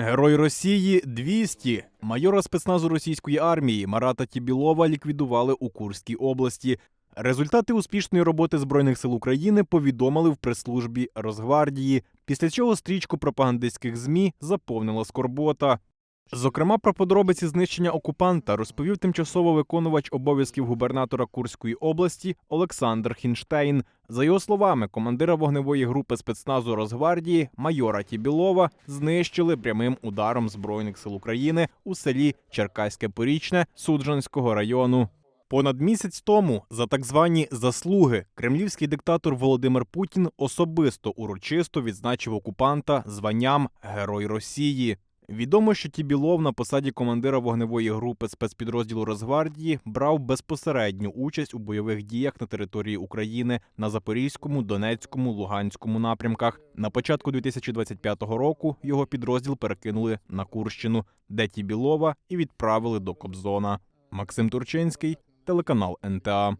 Герой Росії 200. Майора спецназу російської армії Марата Тібілова ліквідували у Курській області. Результати успішної роботи Збройних сил України повідомили в прес-службі Росгвардії, після чого стрічку пропагандистських ЗМІ заповнила скорбота. Зокрема, про подробиці знищення окупанта розповів тимчасово виконувач обов'язків губернатора Курської області Олександр Хінштейн. За його словами, командира вогневої групи спецназу Росгвардії майора Тібілова знищили прямим ударом збройних сил України у селі Черкаське Порічне Суджанського району. Понад місяць тому за так звані заслуги кремлівський диктатор Володимир Путін особисто урочисто відзначив окупанта званням Герой Росії. Відомо, що Тібілов на посаді командира вогневої групи спецпідрозділу Росгвардії брав безпосередню участь у бойових діях на території України на Запорізькому, Донецькому, Луганському напрямках. На початку 2025 року його підрозділ перекинули на Курщину, де Тібілова і відправили до Кобзона. Максим Турчинський, телеканал НТА.